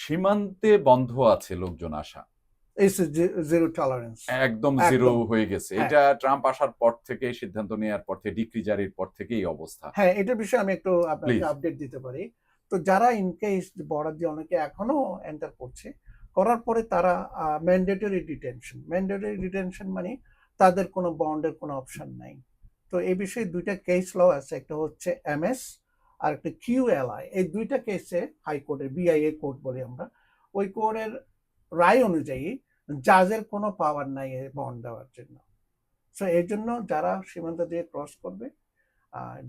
সীমান্তে বন্ধ আছে লোকজন আসা। জিরো টলারেন্স একদম। জিরো হয়ে গেছে। হ্যাঁ। এটা ট্রাম্প আসার পর থেকে সিদ্ধান্ত নেওয়ার পর থেকে ডিক্রি জারির পর থেকে এই অবস্থা। হ্যাঁ এটার বিষয়ে আমি একটু আপনাকে আপডেট দিতে পারি। তো যারা ইনকেস বর্ডার দিয়ে অনেকে এখনও এন্টার করছে করার পরে তারা ম্যান্ডেটরি ডিটেনশন ম্যান্ডেটরি ডিটেনশন মানে তাদের কোনো বন্ডের কোনো অপশন নাই। তো এই বিষয়ে দুইটা কেস ল আছে। একটা হচ্ছে এমএস আর একটা কিউ কিউএলআই এই দুইটা কেসে হাইকোর্টের বিআইএ কোর্ট বলি আমরা ওই কোর্টের রায় অনুযায়ী জাজের কোনো পাওয়ার নাই বন্ড দেওয়ার জন্য। সো এর জন্য যারা সীমান্ত দিয়ে ক্রস করবে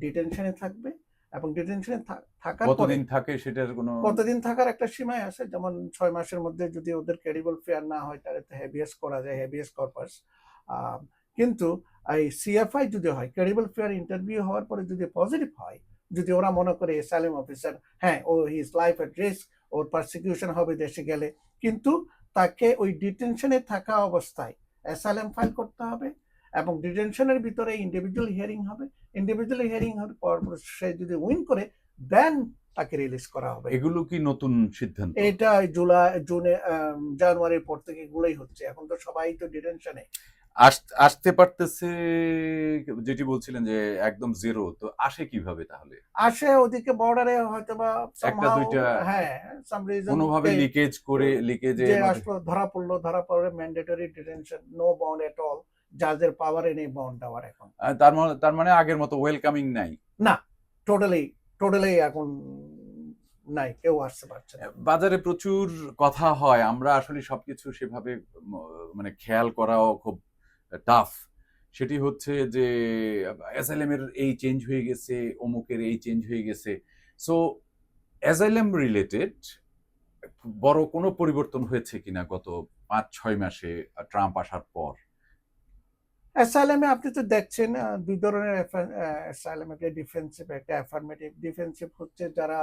ডিটেনশনে থাকবে এবং ডিটেনশনে থাকার কতদিন থাকে সেটার কোনো কতদিন থাকার একটা সীমায় আছে যেমন ছয় মাসের মধ্যে যদি ওদের ক্রেডিবল ফেয়ার না হয় তাহলে তো হেভিয়াস করা যায় হেভিয়াস কর্পাস কিন্তু এই সিএফআই যদি হয় ক্রেডিবল ফেয়ার ইন্টারভিউ হওয়ার পরে যদি পজিটিভ হয় যদি ওরা মনে করে সালিম অফিসার হ্যাঁ ও হিজ লাইফ এট রিস্ক ওর পারসিকিউশন হবে দেশে গেলে কিন্তু তাকে ওই ডিটেনশনে থাকা অবস্থায় অ্যাসাইলাম ফাইল করতে হবে এবং ডিটেনশনের ভিতরে ইন্ডিভিজুয়াল হিয়ারিং হবে। ইন্ডিভিজুয়াল হিয়ারিং হওয়ার পর সে যদি উইন করে দেন তাকে রিলিজ করা হবে। এগুলো কি নতুন সিদ্ধান্ত? এটা জুলাই জুনে জানুয়ারির পর থেকে এগুলোই হচ্ছে। এখন তো সবাই তো ডিটেনশনে আসতে পারতেছে যেটি বলছিলেন যে একদম জিরো তো আসে কীভাবে তাহলে? আসে ওদিকে বর্ডারে হয়তো বা somehow, দুইটা হ্যাঁ সাম রিজন কোনোভাবে লিকেজ করে লিকেজে আসলো ধরা পড়ল ধরা পড়লে mandatory detention no bond at all যাদের পাওয়ারে নেই বন্ড দেওয়ার এখন। তার মানে তার মানে আগের মতো ওয়েলকামিং নাই? না টোটালি টোটালি এখন নাই কেউ আসতে পারছে না। বাজারে প্রচুর কথা হয় আমরা আসলে সবকিছু সেভাবে মানে খেয়াল করাও খুব টাফ সেটি হচ্ছে যে অ্যাসাইলেম এর এই চেঞ্জ হয়ে গেছে অমুকের এই চেঞ্জ হয়ে গেছে সো অ্যাসাইলেম রিলেটেড বড় কোনো পরিবর্তন হয়েছে কিনা গত পাঁচ ছয় মাসে ট্রাম্প আসার পর অ্যাসাইলামে আপনি তো দেখছেন দুই ধরনের অ্যাসাইলাম একটা ডিফেন্সিভ একটা অ্যাফার্মেটিভ ডিফেন্সিভ হচ্ছে যারা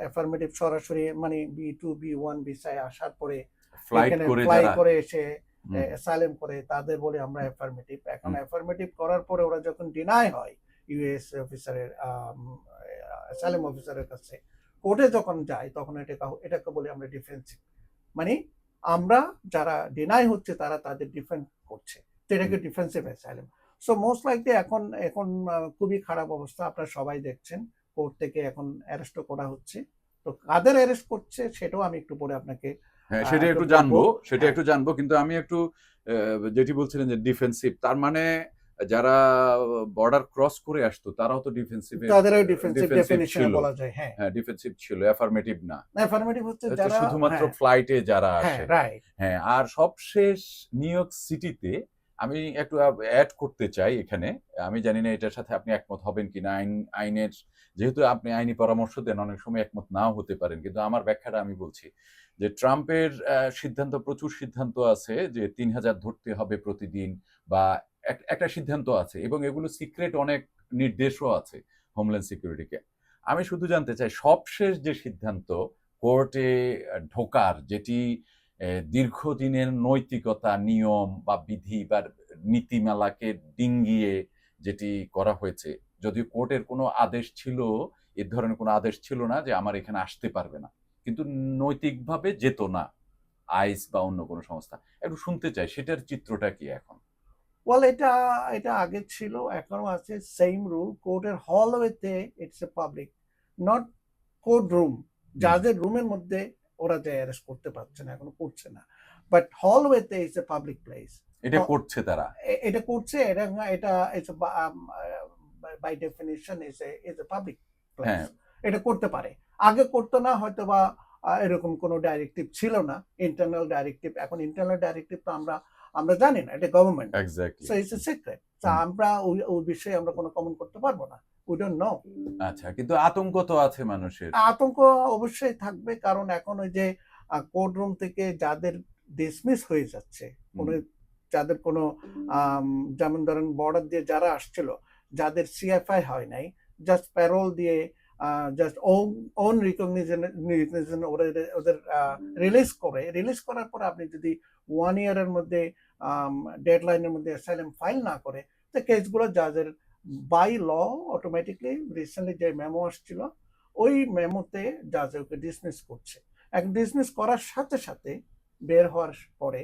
অ্যাফার্মেটিভ সরাসরি মানে বি টু বি ওয়ান ভিসায় আসার পরে ফ্লাইট করে এসে। অ্যাসাইলাম করে তাদের বলে আমরা অ্যাফার্মেটিভ এখন। অ্যাফার্মেটিভ করার পরে ওরা যখন ডিনাই হয় ইউএস অফিসারের অ্যাসাইলাম অফিসারের কাছে কোর্টে যখন যায় তখন এটাকে এটাকে বলি আমরা ডিফেন্সিভ মানে আমরা যারা ডিনাই হচ্ছে তারা তাদের ডিফেন্ড করছে। তো এটাকে defensive asylum so most likely এখন এখন খুবই খারাপ অবস্থা। আপনারা সবাই দেখছেন কোর্ট থেকে এখন অ্যারেস্ট করা হচ্ছে। তো কাদের অ্যারেস্ট করছে সেটাও আমি একটু পরে আপনাকে হ্যাঁ সেটা একটু জানব সেটা হ্যাঁ। একটু জানব কিন্তু আমি একটু যেটি বলছিলেন যে ডিফেন্সিভ তার মানে যারা বর্ডার ক্রস করে আসতো তারাও তো ডিফেন্সিভ তাদেরও ডিফেন্সিভ ডেফিনিশন বলা যায় হ্যাঁ। হ্যাঁ ডিফেন্সিভ ছিল অ্যাফার্মেটিভ না। অ্যাফার্মেটিভ হচ্ছে যারা শুধুমাত্র হ্যাঁ, ফ্লাইটে যারা হ্যাঁ আসে। রাইট হ্যাঁ আর সবশেষ নিউ ইয়র্ক সিটিতে আমি একটু অ্যাড করতে চাই এখানে। আমি জানি না এটার সাথে আপনি একমত হবেন কিনা আইন আইনের যেহেতু আপনি আইনি পরামর্শ দেন অনেক সময় একমত নাও হতে পারেন কিন্তু আমার ব্যাখ্যাটা আমি বলছি যে ট্রাম্পের সিদ্ধান্ত, প্রচুর সিদ্ধান্ত আছে যে তিন হাজার ধরতে হবে প্রতিদিন বা এক- একটা সিদ্ধান্ত আছে এবং এগুলো সিক্রেট অনেক নির্দেশও আছে হোমল্যান্ড সিকিউরিটিকে। আমি শুধু জানতে চাই, সবশেষ যে সিদ্ধান্ত কোর্টে ঢোকার যেটি দীর্ঘদিনের নৈতিকতা নিয়ম বা বিধি বা নীতিমালাকে ডিঙ্গিয়ে যেটি করা হয়েছে, যদিও কোর্টের কোনো আদেশ ছিল, এ ধরনের কোনো আদেশ ছিল না যে আমার এখানে আসতে পারবে না। কিন্তু নৈতিকভাবে যেত না। আইস বা অন্য কোনো সংস্থা। একটু শুনতে চাই সেটার চিত্রটা কি এখন? ওয়েল এটা এটা আগে ছিল এখনও আছে সেম রুল কোর্টের হলওয়েতে it's a public not courtroom যাদের রুমের মধ্যে ওরা যে অ্যারেস্ট করতে পারছে না এখনও করছে না। বাট হলওয়েতে ইটস এ পাবলিক প্লেস এটা করছে তারা? এটা করছে এটা এটা it's by definition is a is a public place. এটা করতে পারে। আগে করতো না হয়তো বা এরকম কোনো ডাইরেক্টিভ ছিল না ইন্টারনাল ডাইরেক্টিভ এখন ইন্টারনাল ডাইরেক্টিভ তো আমরা আমরা জানি না এটা government so it's a secret তো আমরা ওই বিষয়ে আমরা কোনো কমেন্ট করতে পারব না। উই ডোন্ট নো আচ্ছা কিন্তু আতঙ্ক তো আছে মানুষের। আতঙ্ক অবশ্যই থাকবে কারণ এখন ওই যে কোর্ট রুম থেকে যাদের ডিসমিস হয়ে যাচ্ছে কোনো যাদের কোনো যেমন ধরেন বর্ডার দিয়ে যারা আসছিল যাদের সিএফআই হয় নাই জাস্ট প্যারোল দিয়ে জাস্ট ওন রিকগনিশন ওদের ওদের রিলিজ করে। রিলিজ করার পর আপনি যদি ওয়ান ইয়ারের মধ্যে ডেডলাইনের মধ্যে অ্যাসাইলেম ফাইল না করে তো কেসগুলো যাদের বাই ল অটোমেটিকলি রিসেন্টলি যে মেমো আসছিল ওই মেমোতে জাজ ওকে ডিসমিস করছে। এক ডিসমিস করার সাথে সাথে বের হওয়ার পরে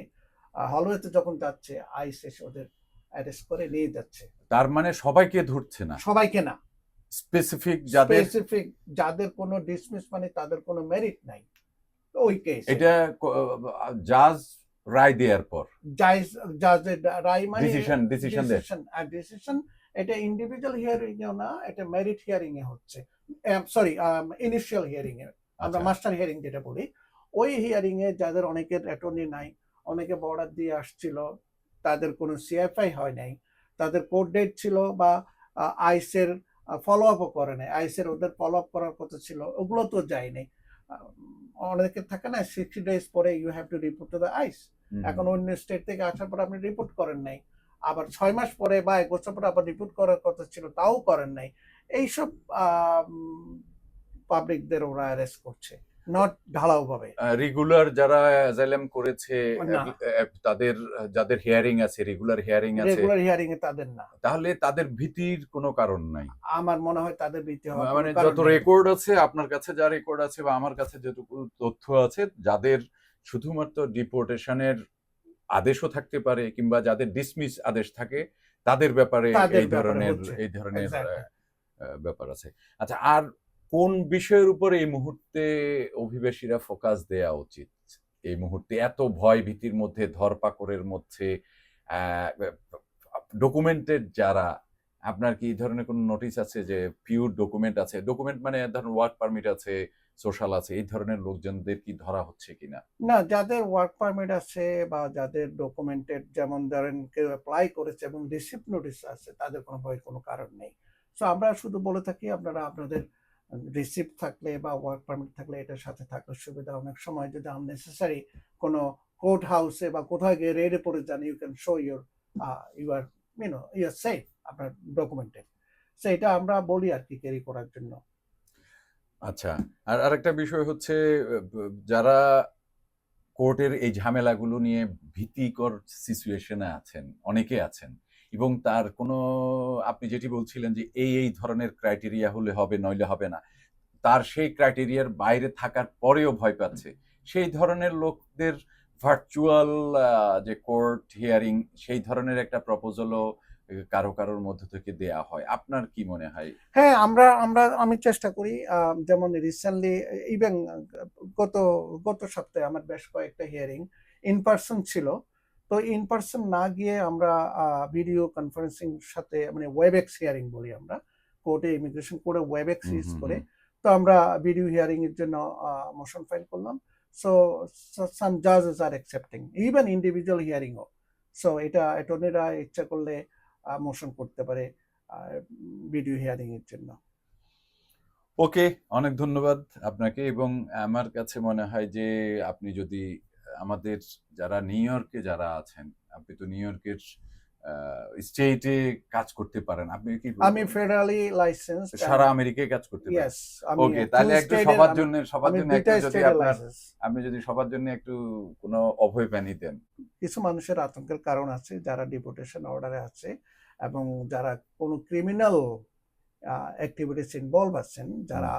হলওয়েতে যখন যাচ্ছে আইস এসে ওদের অ্যারেস্ট করে নিয়ে যাচ্ছে। তার মানে সবাইকে ধরছে না? সবাইকে না। স্পেসিফিক যাদের স্পেসিফিক যাদের কোনো ডিসমিস মানে তাদের কোনো মেরিট নাই। ওই কেস এটা জাজ রায় দেওয়ার পর। জাজ জাজের রায় মানে ডিসিশন ডিসিশন ডিসিশন আর ডিসিশন এটা ইন্ডিভিজুয়াল হিয়ারিং এও না এটা মেরিট হিয়ারিং এ হচ্ছে। সরি ইনিশিয়াল হিয়ারিং এ। আমরা আচ্ছা। মাস্টার হিয়ারিং যেটা বলি ওই হিয়ারিং এ যাদের অনেকের অ্যাটর্নি নাই অনেকে বর্ডার দিয়ে আসছিল তাদের কোনো সিএফআই হয় নাই তাদের কোর্ট ডেট ছিল বা আইসের ফলো আপও করে নাই আইসের ওদের ফলো আপ করার কথা ছিল ওগুলো তো যায়নি। অনেকে থাকে না সিক্সটি ডেজ পরে you have to report to the ICE এখন অন্য স্টেট থেকে আসার পর আপনি রিপোর্ট করেন নাই। আবার ছয় মাস পরে বা এক বছর পরে আবার রিপোর্ট করার কথা ছিল তাও করেন নাই। এইসব পাবলিকদের ওরা অ্যারেস্ট করছে। নট ঢালাও ভাবে। রেগুলার যারা অ্যাজাইলাম করেছে তাদের যাদের হিয়ারিং আছে রেগুলার হিয়ারিং আছে রেগুলার হিয়ারিং এ তাদের না। তাহলে তাদের ভীতির কোনো কারণ নাই। আমার মনে হয় তাদের দিতে হবে মানে যত রেকর্ড আছে আপনার কাছে যা রেকর্ড আছে বা আমার কাছে যেটুকু তথ্য আছে যাদের শুধুমাত্র ডিপোর্টেশনের আদেশও থাকতে পারে কিংবা যাদের ডিসমিস আদেশ থাকে তাদের ব্যাপারে এই ধরনের এই ধরনের ব্যাপার আছে। আচ্ছা আর কোন বিষয়ের উপর এই মুহূর্তে অভিবাসীরা ফোকাস দেয়া উচিত? এই মুহূর্তে এত ভয় ভীতির মধ্যে, ধরপাকড়ের মধ্যে ডকুমেন্টেড যারা, আপনার কি এই ধরনের কোনো নোটিশ আছে যে পিওর ডকুমেন্ট আছে? ডকুমেন্ট মানে ধরুন ওয়ার্ক পারমিট আছে সোশ্যাল আছে, এই ধরনের লোকজনদের কি ধরা হচ্ছে কিনা? না, যাদের ওয়ার্ক পারমিট আছে বা যাদের ডকুমেন্টেড যেমন ধরেন কেউ অ্যাপ্লাই করেছে এবং রিসিপ্ট নোটিস আছে, তাদের কোনো ভয়ের কোনো কারণ নেই। সো আমরা শুধু বলে থাকি আপনারা, আপনাদের রিসিপ্ট থাকলে বা ওয়ার্ক পারমিট থাকলে এটার সাথে থাকার সুবিধা। অনেক সময় যদি আননেসেসারি কোনো কোর্ট হাউসে বা কোথাও গিয়ে রেডে পড়ে যান you can show your you are you know you are safe আপনার ডকুমেন্টেড সো এটা আমরা বলি আর কি ক্যারি করার জন্য। আচ্ছা আর আরেকটা বিষয় হচ্ছে, যারা কোর্টের এই ঝামেলাগুলো নিয়ে ভীতিকর সিচুয়েশনে আছেন, অনেকে আছেন এবং তার কোনো, আপনি যেটি বলছিলেন যে এই এই ধরনের ক্রাইটেরিয়া হলে হবে, নইলে হবে না। তার সেই ক্রাইটেরিয়ার বাইরে থাকার পরেও ভয় পাচ্ছে। সেই ধরনের লোকদের ভার্চুয়াল যে কোর্ট হিয়ারিং সেই ধরনের একটা প্রপোজালও কারও কারোর মধ্য থেকে দেয়া হয়। আপনার কি মনে হয়? হ্যাঁ আমরা আমরা, আমি চেষ্টা করি যেমন রিসেন্টলি ইভেন গত গত সপ্তাহে আমার বেশ কয়েকটা হিয়ারিং ইন পার্সন ছিল। তো ইন পার্সন না গিয়ে আমরা ভিডিও কনফারেন্সিং সাথে মানে ওয়েবএক্স হিয়ারিং বলি আমরা। কোর্টে ইমিগ্রেশন কোর্টে ওয়েবএক্স ইউজ করে। তো আমরা ভিডিও হিয়ারিং এর জন্য মোশন ফাইল করলাম। সো সাম জাজেস আর অ্যাকসেপ্টিং ইভেন ইন্ডিভিজুয়াল হিয়ারিংও সো এটা অ্যাটর্নিরা ইচ্ছা করলে মোশন করতে পারে ভিডিও হিয়ারিং এর জন্য। ওকে অনেক ধন্যবাদ আপনাকে এবং আমার কাছে মনে হয় যে আপনি যদি আমাদের যারা নিউ ইয়র্কে যারা আছেন আপনি তো নিউ ইয়র্কের স্টেটে কাজ করতে পারেন। আপনি কি আমি ফেডারালি লাইসেন্স সারা আমেরিকায় কাজ করতে পারেন। ওকে তাহলে একটু সবার জন্য সবার জন্য একটু যদি আপনার আপনি যদি সবার জন্য একটু কোনো অভয় বাণী দেন। কিছু মানুষের আতঙ্কের কারণ আছে যারা ডিপোর্টেশন অর্ডারে আছে এবং যারা কোনো ক্রিমিনাল অ্যাক্টিভিটিস ইনভলভ আছেন যারা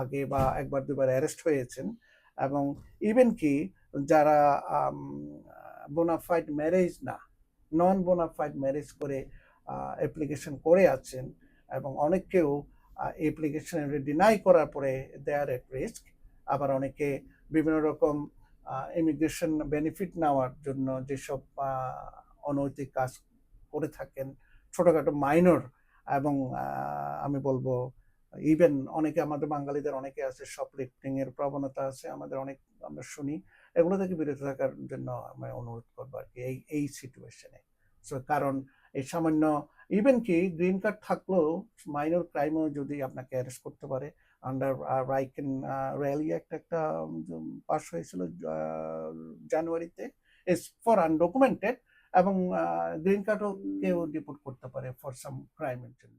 আগে বা একবার দুবার অ্যারেস্ট হয়েছেন এবং ইভেন কি যারা বোনাফাইড ম্যারেজ না নন বোনাফাইড ম্যারেজ করে অ্যাপ্লিকেশন করে আছেন এবং অনেকেও অ্যাপ্লিকেশন ডিনাই করার পরে দে আর এট রিস্ক আবার অনেকে বিভিন্ন রকম ইমিগ্রেশন বেনিফিট নেওয়ার জন্য যেসব অনৈতিক কাজ করে থাকেন, ছোটোখাটো মাইনর এবং আমি বলব ইভেন অনেকে আমাদের বাঙালিদের অনেকে আছে শপলিফটিং এর প্রবণতা আছে, আমাদের অনেক আমরা শুনি। এগুলো থেকে বিরত থাকার জন্য আমি অনুরোধ করব আর কি এই এই সিচুয়েশনে সো কারণ এই সামান্য ইভেন কি গ্রিন কার্ড থাকলেও মাইনর ক্রাইমও যদি আপনাকে অ্যারেস্ট করতে পারে আন্ডার রাইকেন র্যালি একটা একটা পাস হয়েছিল জানুয়ারিতে ইস ফর আনডকুমেন্টেড এবং গ্রিন কার্ডও কেউ ডিপোর্ট করতে পারে ফর সাম ক্রাইমের জন্য।